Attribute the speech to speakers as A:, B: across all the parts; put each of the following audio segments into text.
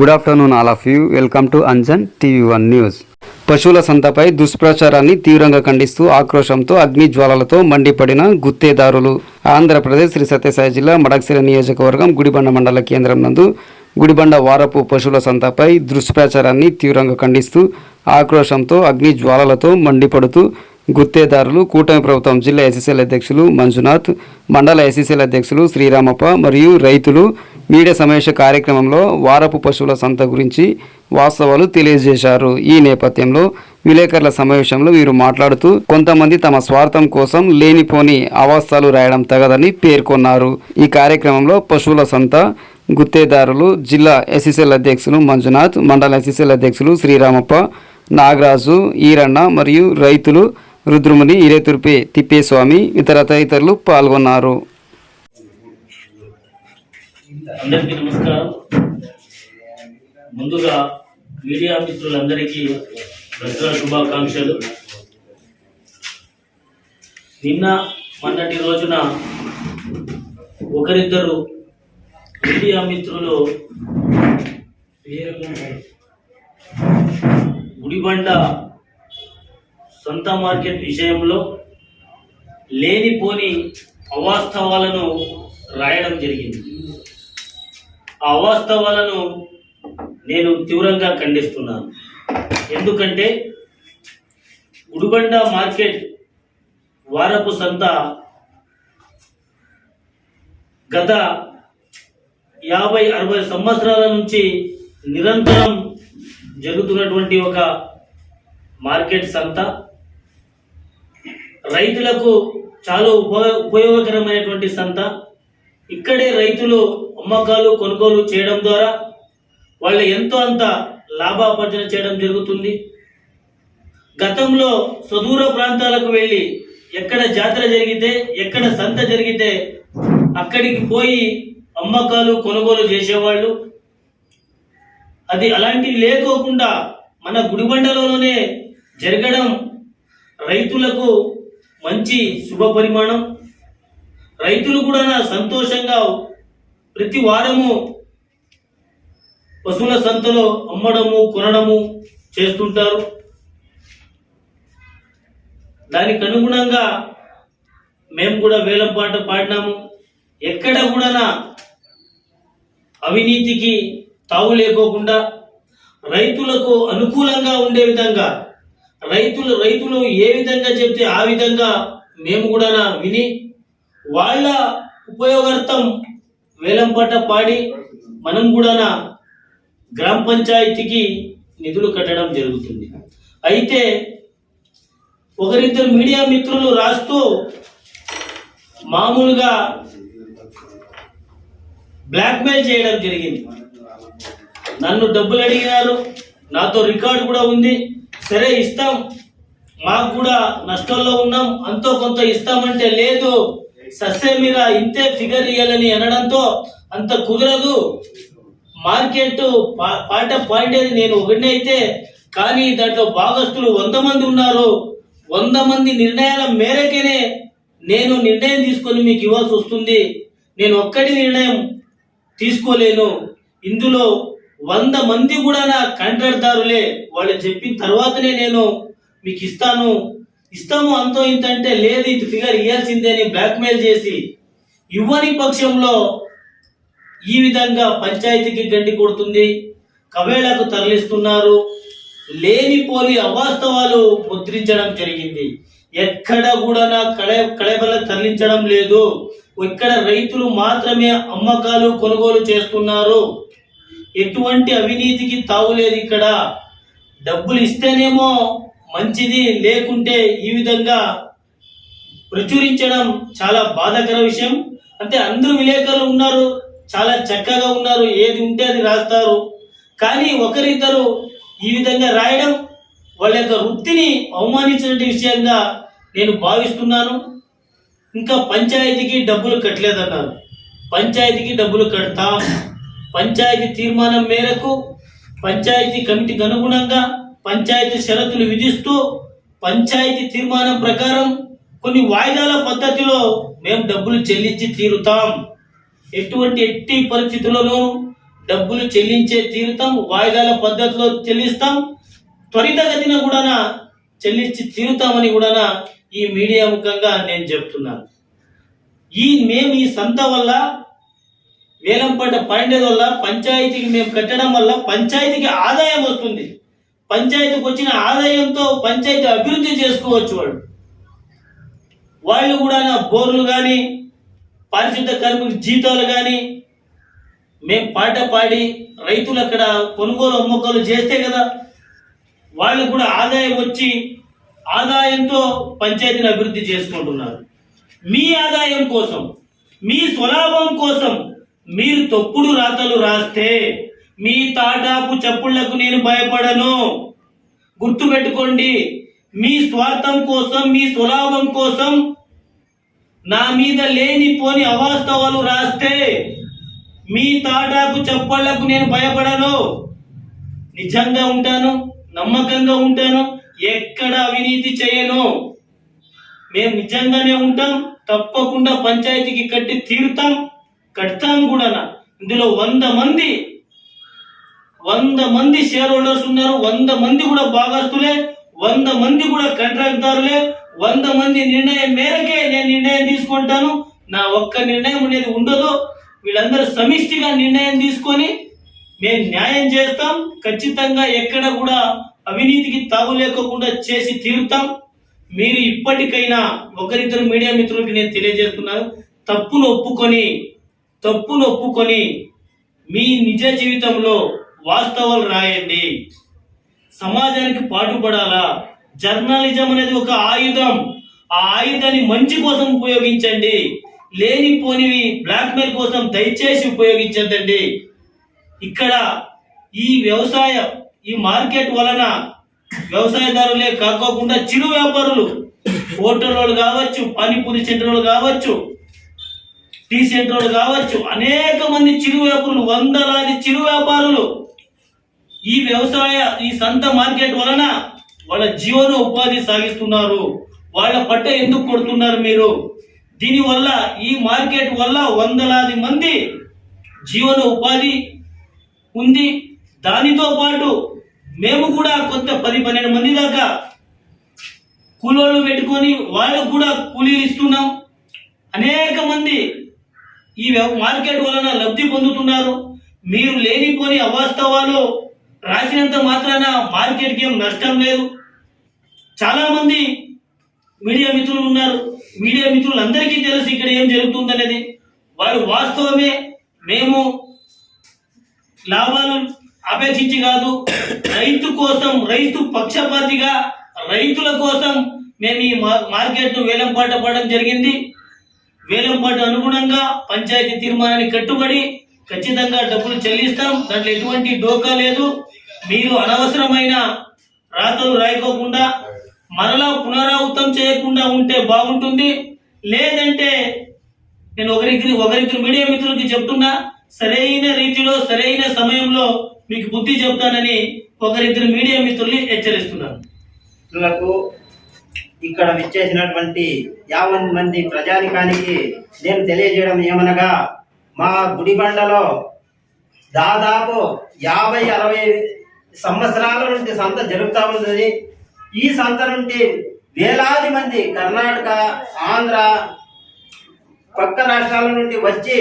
A: Good afternoon all of you welcome to Anjan TV one news పశువుల సంతపై దుష్ప్రచారాన్ని తీవ్రంగా ఖండిస్తూ ఆక్రోశంతో అగ్ని జ్వాలలతో మండిపడిన గుత్తేదారులు. ఆంధ్రప్రదేశ్ శ్రీ సత్యసాయి జిల్లా మడక్సిర నియోజకవర్గం గుడిబండ మండల కేంద్రం నందు గుడిబండ వారపు పశువుల సంతపై దుష్ప్రచారాన్ని తీవ్రంగా ఖండిస్తూ ఆక్రోశంతో అగ్ని జ్వాలలతో మండిపడుతూ గుత్తేదారులు కూటమి ప్రభుత్వం జిల్లా ఎస్ఎస్ఎల్ అధ్యక్షులు మంజునాథ్ మండల ఎస్ఎస్ఎల్ అధ్యక్షులు శ్రీరామప్ప మరియు రైతులు మీడియా సమావేశ కార్యక్రమంలో వారపు పశువుల సంత గురించి వాస్తవాలు తెలియజేశారు. ఈ నేపథ్యంలో విలేకరుల సమావేశంలో వీరు మాట్లాడుతూ కొంతమంది తమ స్వార్థం కోసం లేనిపోని అవాస్తాలు రాయడం తగదని పేర్కొన్నారు. ఈ కార్యక్రమంలో పశువుల సంత గుత్తేదారులు జిల్లా ఎస్ఎస్ఎల్ అధ్యక్షులు మంజునాథ్ మండల ఎస్ఎస్ఎల్ అధ్యక్షులు శ్రీరామప్ప నాగరాజు ఈరన్న మరియు రైతులు రుద్రముని ఇరేతుర్పి తిప్పేస్వామి ఇతర తదితరులు పాల్గొన్నారు.
B: అందరికీ నమస్కారం. ముందుగా మీడియా మిత్రులందరికీ దసరా శుభాకాంక్షలు. నిన్న మొన్నటి రోజున ఒకరిద్దరు మీడియా మిత్రులు గుడిబండ సొంత మార్కెట్ విషయంలో లేనిపోని అవాస్తవాలను రాయడం జరిగింది. ఆ అవాస్తవాలను నేను తీవ్రంగా ఖండిస్తున్నాను. ఎందుకంటే గుడిబండ మార్కెట్ వారపు సంత గత యాభై అరవై సంవత్సరాల నుంచి నిరంతరం జరుగుతున్నటువంటి ఒక మార్కెట్ సంత. రైతులకు చాలా ఉప ఉపయోగకరమైనటువంటి సంత. ఇక్కడే రైతులు అమ్మకాలు కొనుగోలు చేయడం ద్వారా వాళ్ళు ఎంతో అంత లాభార్జన చేయడం జరుగుతుంది. గతంలో సుదూర ప్రాంతాలకు వెళ్ళి ఎక్కడ జాతర జరిగితే ఎక్కడ సంత జరిగితే అక్కడికి పోయి అమ్మకాలు కొనుగోలు చేసేవాళ్ళు. అది అలాంటివి లేకోకుండా మన గుడిబండలోనే జరగడం రైతులకు మంచి శుభ పరిమాణం. రైతులు కూడా సంతోషంగా ప్రతి వారము పశువుల సంతలో అమ్మడము కొనడము చేస్తుంటారు. దానికి అనుగుణంగా మేము కూడా వేలం పాట పాడినాము. ఎక్కడ కూడా అవినీతికి తావు లేకోకుండా రైతులకు అనుకూలంగా ఉండే విధంగా రైతులు రైతులు ఏ విధంగా చెప్తే ఆ విధంగా మేము కూడా విని వాళ్ళ ఉపయోగార్థం వేలంపాట పాడి మనం కూడా గ్రామ పంచాయతీకి నిధులు కట్టడం జరుగుతుంది. అయితే ఒకరిద్దరు మీడియా మిత్రులు రాస్తూ మామూలుగా బ్లాక్మెయిల్ చేయడం జరిగింది. నన్ను డబ్బులు అడిగినారు నాతో రికార్డు కూడా ఉంది. సరే ఇస్తాం. మాకు కూడా నష్టంలో ఉన్నాం. అంతో కొంత ఇస్తామంటే లేదు. సస్సే మీద ఇంతే ఫిగర్ ఇవ్వాలని అనడంతో అంత కుదరదు. మార్కెట్ పా- పాట పాయింట్ అది నేను ఒకటినే అయితే కానీ దాంట్లో భాగస్తులు వంద మంది ఉన్నారు. వంద మంది నిర్ణయాల మేరకేనే నేను నిర్ణయం తీసుకొని మీకు ఇవ్వాల్సి వస్తుంది. నేను ఒక్కటి నిర్ణయం తీసుకోలేను. ఇందులో వంద మంది కూడా నా కాంట్రాక్ట్దారులే వాళ్ళు చెప్పిన తర్వాతనే నేను మీకు ఇస్తాను. ఇస్తాము అంతో ఇంత అంటే లేదు ఇది ఫిగర్ ఇవ్వాల్సిందే అని బ్లాక్మెయిల్ చేసి ఇవ్వని పక్షంలో ఈ విధంగా పంచాయతీకి గడ్డి కొడుతుంది. కవేళకు తరలిస్తున్నారు. లేనిపోని అవాస్తవాలు ముద్రించడం జరిగింది. ఎక్కడ కూడా నా కళ కళబలకు తరలించడం లేదు. ఇక్కడ రైతులు మాత్రమే అమ్మకాలు కొనుగోలు చేస్తున్నారు. ఎటువంటి అవినీతికి తావులేదు ఇక్కడ. డబ్బులు ఇస్తేనేమో మంచిది లేకుంటే ఈ విధంగా ప్రచురించడం చాలా బాధాకర విషయం. అంటే అందరూ విలేకరులు ఉన్నారు చాలా చక్కగా ఉన్నారు ఏది ఉంటే అది రాస్తారు. కానీ ఒకరిద్దరు ఈ విధంగా రాయడం వాళ్ళ యొక్క వృత్తిని అవమానించిన విషయంగా నేను భావిస్తున్నాను. ఇంకా పంచాయతీకి డబ్బులు కట్టలేదన్నారు. పంచాయతీకి డబ్బులు కడతాం. పంచాయతీ తీర్మానం మేరకు పంచాయతీ కమిటీకి అనుగుణంగా పంచాయతీ షరతులు విధిస్తూ పంచాయతీ తీర్మానం ప్రకారం కొన్ని వాయిదాల పద్ధతిలో మేము డబ్బులు చెల్లించి తీరుతాం. ఎటువంటి ఎట్టి పరిస్థితుల్లోనూ డబ్బులు చెల్లించే తీరుతాం వాయిదాల పద్ధతిలో చెల్లిస్తాం. త్వరితగతిన కూడా చెల్లించి తీరుతామని కూడా ఈ మీడియా ముఖంగా నేను చెప్తున్నాను. ఈ మేము ఈ సంత వల్ల వేలంపాట పన్నెండు వల్ల పంచాయతీకి మేము కట్టడం వల్ల పంచాయతీకి ఆదాయం వస్తుంది. పంచాయతీకి వచ్చిన ఆదాయంతో పంచాయతీ అభివృద్ధి చేసుకోవచ్చు వాళ్ళు. వాళ్ళు కూడా నా బోర్లు కానీ పారిశుద్ధ కార్మికుల జీతాలు కానీ మేము పాట పాడి రైతులు అక్కడ కొనుగోలు అమ్మకాలు చేస్తే కదా వాళ్ళు కూడా ఆదాయం వచ్చి ఆదాయంతో పంచాయతీని అభివృద్ధి చేసుకుంటున్నారు. మీ ఆదాయం కోసం మీ స్వలాభం కోసం మీరు తప్పుడు రాతలు రాస్తే మీ తాటాపు చెప్పుళ్ళకు నేను భయపడను. గుర్తుపెట్టుకోండి మీ స్వార్థం కోసం మీ స్వలాభం కోసం నా మీద లేనిపోని అవాస్తవాలు రాస్తే మీ తాటాకు చెప్పళ్ళకు నేను భయపడను. నిజంగా ఉంటాను నమ్మకంగా ఉంటాను ఎక్కడ అవినీతి చేయను. మేము నిజంగానే ఉంటాం తప్పకుండా పంచాయతీకి కట్టి తీరుతాం. కడతాం కూడా ఇందులో వంద మంది వంద మంది షేర్ హోల్డర్స్ ఉన్నారు వంద మంది కూడా భాగస్తులే వంద మంది కూడా కాంట్రాక్ట్దారులే వంద మంది నిర్ణయం మేరకే నేను నిర్ణయం తీసుకుంటాను. నా ఒక్క నిర్ణయం అనేది ఉండదు. వీళ్ళందరూ సమిష్టిగా నిర్ణయం తీసుకొని మేము న్యాయం చేస్తాం. ఖచ్చితంగా ఎక్కడ కూడా అవినీతికి తావు లేకుండా చేసి తీరుతాం. మీరు ఇప్పటికైనా ఒకరిద్దరు మీడియా మిత్రులకి నేను తెలియజేస్తున్నాను. తప్పును ఒప్పుకొని తప్పును ఒప్పుకొని మీ నిజ జీవితంలో వాస్తవాలు రాయండి. సమాజానికి పాటుపడాలా? జర్నలిజం అనేది ఒక ఆయుధం. ఆ ఆయుధాన్ని మంచి కోసం ఉపయోగించండి. లేనిపోనివి బ్లాక్మెయిల్ కోసం దయచేసి ఉపయోగించద్దండి. ఇక్కడ ఈ వ్యవసాయ ఈ మార్కెట్ వలన వ్యవసాయదారులే కాకోకుండా చిరు వ్యాపారులు. హోటల్ వాళ్ళు కావచ్చు పానీపూరి సెంటర్ వాళ్ళు కావచ్చు టీ కావచ్చు అనేక మంది చిరు వ్యాపారులు వందలాది చిరు వ్యాపారులు ఈ వ్యవసాయ ఈ సంత మార్కెట్ వలన వాళ్ళ జీవన ఉపాధి సాగిస్తున్నారు. వాళ్ళ పట్ట ఎందుకు కొడుతున్నారు మీరు? దీనివల్ల ఈ మార్కెట్ వల్ల వందలాది మంది జీవన ఉపాధి ఉంది. దానితో పాటు మేము కూడా కొంత పది పన్నెండు మంది దాకా కూలోళ్ళు పెట్టుకొని వాళ్ళకు కూడా కూలీలు ఇస్తున్నాం. అనేక మంది ఈ వ్యవ- మార్కెట్ వలన లబ్ధి పొందుతున్నారు. మీరు లేనిపోని అవాస్తవాలు రాసినంత మాత్రాన మార్కెట్కి ఏం నష్టం లేదు. చాలామంది మీడియా మిత్రులు ఉన్నారు. మీడియా మిత్రులందరికీ తెలుసు ఇక్కడ ఏం జరుగుతుందనేది. వారు వాస్తవమే మేము లాభాలు అపేక్షించి కాదు రైతు కోసం రైతు పక్షపాతిగా రైతుల కోసం మేము ఈ మా- మార్కెట్ను వేలంపాట పడడం జరిగింది. వేలంపాటు అనుగుణంగా పంచాయతీ తీర్మానానికి కట్టుబడి ఖచ్చితంగా డబ్బులు చెల్లిస్తాం. దాంట్లో ఎటువంటి డోకా లేదు. మీరు అనవసరమైన రాతలు రాయకోకుండా మరలా పునరావృతం చేయకుండా ఉంటే బాగుంటుంది. లేదంటే నేను ఒకరికి ఒకరికి మీడియా మిత్రులకి చెప్తున్నా సరైన రీతిలో సరైన సమయంలో మీకు బుద్ధి చెప్తానని ఒకరిద్దరు మీడియా మిత్రుల్ని హెచ్చరిస్తున్నాను.
C: ఇక్కడ విచ్చేసినటువంటి యాభై మంది ప్రజానికానికి నేను తెలియజేయడం ఏమనగా మా గుడిబండలో దాదాపు యాభై అరవై సంవత్సరాల నుండి సంత జరుగుతూ ఉన్నది. ఈ సంత నుండి వేలాది మంది కర్ణాటక ఆంధ్ర పక్క రాష్ట్రాల నుండి వచ్చి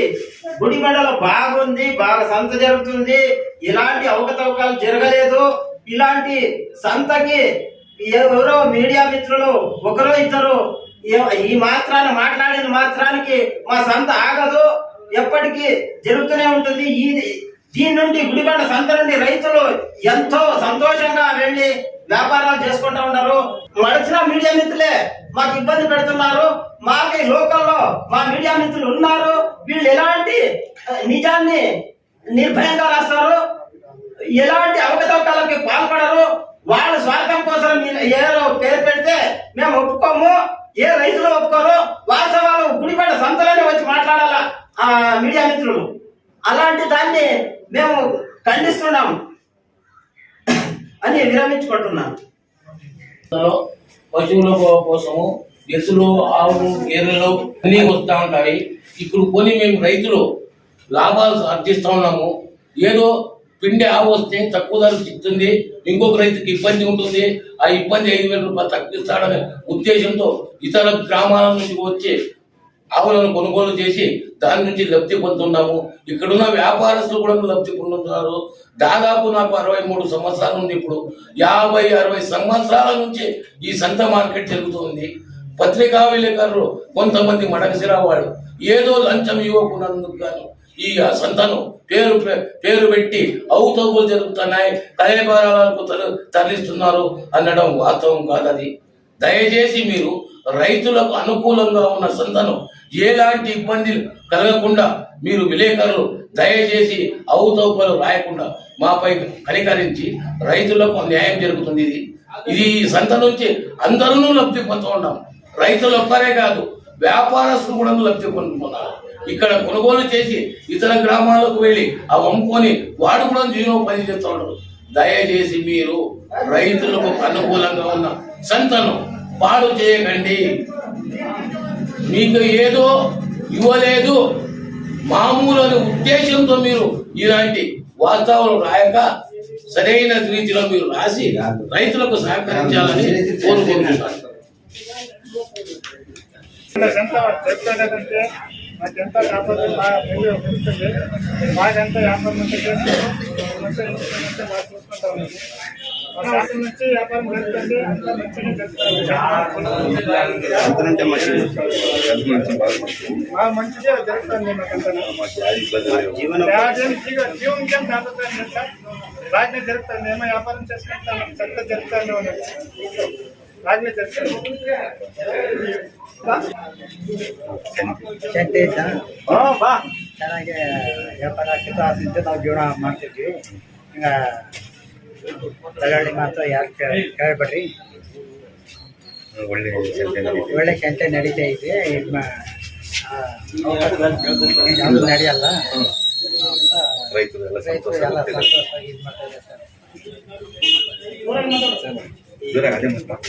C: గుడిబండలో బాగుంది బాగా సంత జరుగుతుంది. ఇలాంటి అవకతవకాలు జరగలేదు. ఇలాంటి సంతకి ఎవరో మీడియా మిత్రులు ఒకరో ఇద్దరు ఈ మాత్రాన మాట్లాడిన మాత్రానికి మా సంత ఆగదు. ఎప్పటికీ జరుగుతూనే ఉంటుంది. ఈ దీని నుండి గుడిబండ సంత నుండి రైతులు ఎంతో సంతోషంగా వెళ్ళి వ్యాపారాలు చేసుకుంటూ ఉన్నారు. మడిచిన మీడియా మిత్రులే మాకు ఇబ్బంది పెడుతున్నారు. మాకు లోకల్లో మా మీడియా మిత్రులు ఉన్నారు. వీళ్ళు ఎలాంటి నిజాన్ని నిర్భయంగా రాస్తారు. ఎలాంటి అవకతవకాలకి పాల్పడరు. వాళ్ళ స్వార్థం కోసం ఏదో పేరు పెడితే మేము ఒప్పుకోము. ఏ రైతులు ఒప్పుకోరు. వాస్తవాలు గుడిపేట సంతలోనే వచ్చి మాట్లాడాలా ఆ మీడియా మిత్రులు. అలాంటి దాన్ని మేము ఖండిస్తున్నాము అని
D: విరమించుకుంటున్నాను పశువుల కోసము ఎసులు ఆవులు గేదెలు అన్నీ వస్తూ ఉంటాయి. ఇప్పుడు కొని మేము రైతులు లాభాలు అర్జిస్తూ ఉన్నాము. ఏదో పిండి ఆవు వస్తే తక్కువ ధరకు ఇస్తుంది ఇంకొక రైతుకి ఇబ్బంది ఉంటుంది. ఆ ఇబ్బంది ఐదు వేల రూపాయలు తగ్గిస్తాడనే ఉద్దేశంతో ఇతర గ్రామాల నుంచి వచ్చి ఆవులను కొనుగోలు చేసి దాని నుంచి లబ్ధి పొందుతున్నాము. ఇక్కడున్న వ్యాపారస్తులు కూడా లబ్ధి పొందుతున్నారు. దాదాపు నాకు అరవై మూడు సంవత్సరాల నుండి ఇప్పుడు. యాభై అరవై సంవత్సరాల నుంచి ఈ సంత మార్కెట్ జరుగుతుంది. పత్రికా విలేకరులు కొంతమంది మడకసిరా వాళ్ళు ఏదో లంచం ఇవ్వకున్నందుకు గాను ఈ సంతను పేరు పేరు పెట్టి అవుతవులు జరుగుతున్నాయి. కళేబారాలకు తర- తరలిస్తున్నారు అనడం వాస్తవం కాదది. దయచేసి మీరు రైతులకు అనుకూలంగా ఉన్న సంతను ఎలాంటి ఇబ్బందులు కలగకుండా మీరు విలేకరులు దయచేసి అవుతవులు రాయకుండా మాపై కనికరించి రైతులకు న్యాయం జరుగుతుంది ఇది. ఇది ఈ సంత నుంచి అందరూ లబ్ధి పొందుతూ ఉన్నాం. రైతులు ఒక్కరే కాదు వ్యాపారస్తులు కూడా లబ్ధి పొందుతున్నారు. ఇక్కడ కొనుగోలు చేసి ఇతర గ్రామాలకు వెళ్ళి అవి అమ్ముకొని వాడు కూడా జీవనోపాధి చేస్తున్నారు దయచేసి మీరు రైతులకు అనుకూలంగా ఉన్న సంతను పాడు చేయకండి. మీకు ఏదో ఇవ్వలేదు. మామూలు అనే ఉద్దేశంతో మీరు ఇలాంటి వాతావరణం రాయక సరైన రీతిలో మీరు రాసి రైతులకు సహకరించాలని కోరుకుంటున్నాను.
E: అంటే మాకెంత వ్యాపారం బాగా పెరిగి పెరుగుతుంది మాకెంత వ్యాపారం అంతా చేస్తాము మంచిగా చూసుకుంటే బాగా చూసుకుంటా ఉన్నాము మా శాతం నుంచి వ్యాపారం జరుగుతుంది అంతా మంచిగా జరుగుతుంది మంచిగా జరుగుతుంది జరుగుతుంది సార్. బాగానే జరుగుతుంది ఏమో వ్యాపారం చేసుకుంటాను చక్కగా జరుగుతానే
F: ಚಂತೆ ನಾವು ಜೀವನ ಮಾಡ್ತಿದ್ವಿ. ಈಗ ಮಾತ್ರ ಯಾರು
G: ಒಳ್ಳೆ
F: ಒಳ್ಳೆ ಚಂತೆ ನಡೀತಾ ಇದೆ. ನಡೆಯಲ್ಲ.
G: ರೈತರು ಎಲ್ಲ
F: ಇದು ಮಾಡ್ತಾ ಇದ್ದಾರೆ
G: Dura, hacemos más.